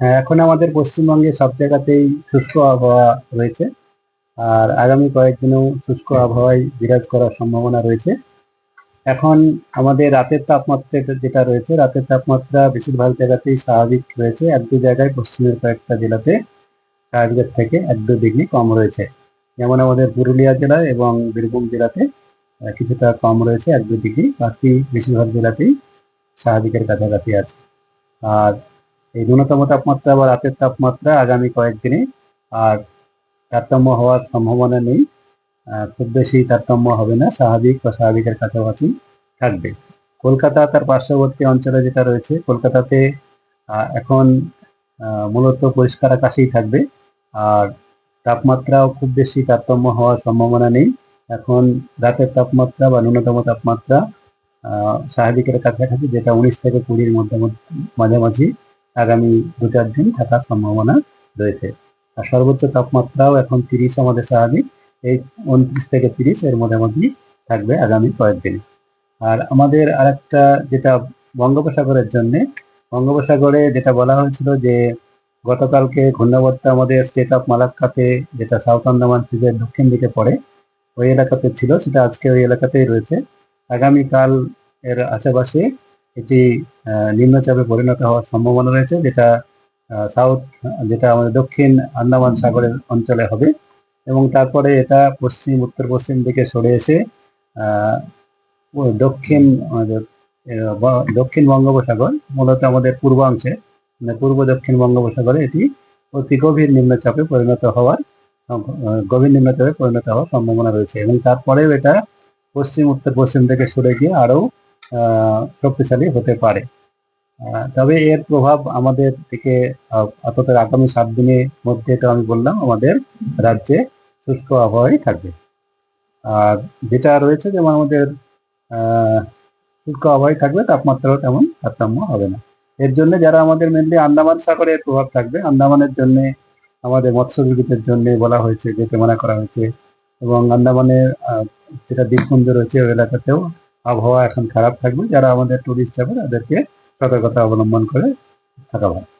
হ্যাঁ এখন আমাদের পশ্চিমবঙ্গে সব জায়গাতেই শুষ্ক আবহাওয়া রয়েছে। আর আগামী কয়েকদিনেও শুষ্ক আবহাওয়ায় বিরাজ করার সম্ভাবনা রয়েছে। এখন আমাদের রাতের তাপমাত্রা যেটা রয়েছে, রাতের তাপমাত্রা বেশিরভাগ জায়গাতেই স্বাভাবিক রয়েছে। এক দু জায়গায় পশ্চিমের কয়েকটা জেলাতে স্বাভাবিকের থেকে এক দু ডিগ্রি কম রয়েছে। যেমন আমাদের পুরুলিয়া জেলা এবং বীরভূম জেলাতে কিছুটা কম রয়েছে, এক দু ডিগ্রি। বাকি বেশিরভাগ জেলাতেই স্বাভাবিকের কাছাকাছি আছে। আর এই ন্যূনতম তাপমাত্রা বা রাতের তাপমাত্রা আগামী কয়েকদিনে আর তারতম্য হওয়ার সম্ভাবনা নেই। খুব বেশি তারতম্য হবে না, স্বাভাবিক বা স্বাভাবিকের কাছাকাছি থাকবে। কলকাতা তার পার্শ্ববর্তী অঞ্চলে যেটা রয়েছে, কলকাতাতে এখন মূলত পরিষ্কার আকাশেই থাকবে। আর তাপমাত্রাও খুব বেশি তারতম্য হওয়ার সম্ভাবনা নেই। এখন রাতের তাপমাত্রা বা ন্যূনতম তাপমাত্রা স্বাভাবিকের কাছাকাছি, যেটা উনিশ থেকে কুড়ির মধ্যে, মাঝামাঝি। আগামী দু চার দিন থাকার সম্ভাবনা রয়েছে। আর সর্বোচ্চ তাপমাত্রাও এখন তিরিশ আমাদের স্বাভাবিক। এই উনত্রিশ থেকে তিরিশ এর মধ্যে থাকবে আগামী কয়েকদিন আর আমাদের আরেকটা যেটা বঙ্গোপসাগরের জন্য, বঙ্গোপসাগরে যেটা বলা হয়েছিল যে গতকালকে ঘূর্ণাবর্তটা আমাদের স্টেট অফ মালাক্কাতে যেটা সাউথ আন্দামান সিজের দক্ষিণ দিকে পড়ে, ওই এলাকাতে ছিল, সেটা আজকে ওই এলাকাতেই রয়েছে। আগামীকাল এর আশেপাশে এটি নিম্নচাপে পরিণত হওয়ার সম্ভাবনা রয়েছে, যেটা সাউথ যেটা আমাদের দক্ষিণ আন্দামান সাগরের অঞ্চলে হবে এবং তারপরে এটা পশ্চিম উত্তর পশ্চিম দিকে সরে এসে দক্ষিণ দক্ষিণ বঙ্গোপসাগর, মূলত আমাদের পূর্বাংশে মানে পূর্ব দক্ষিণ বঙ্গোপসাগরে এটি অতি গভীর নিম্নচাপে পরিণত হওয়ার গভীর নিম্নচাপে পরিণত হওয়ার সম্ভাবনা রয়েছে এবং তারপরেও এটা পশ্চিম উত্তর পশ্চিম থেকে সরে গিয়ে আরও শক্তিশালী হতে পারে। তবে এর প্রভাব আমাদের আহ, আপাতত আগামী সাত দিনের মধ্যে তো আমি বললাম আমাদের রাজ্যে শুষ্ক আবহাওয়াই থাকবে। আর যেটা রয়েছে যেমন আমাদের শুষ্ক আবহাওয়াই থাকবে তাপমাত্রাও তেমন তারতম্য হবে না। এর জন্য যারা আমাদের মেনলি আন্দামান সাগরে প্রভাব থাকবে আন্দামানের জন্য আমাদের মৎস্যজীবীদের জন্য বলা হয়েছে যেতে মানা করা হয়েছে। এবং আন্দামানের যেটা দ্বীপপুঞ্জ রয়েছে ওই এলাকাতেও আবহাওয়া এখন খারাপ থাকবে। যারা আমাদের টুরিস্ট যাবে তাদেরকে সতর্কতা অবলম্বন করে থাকা ভালো।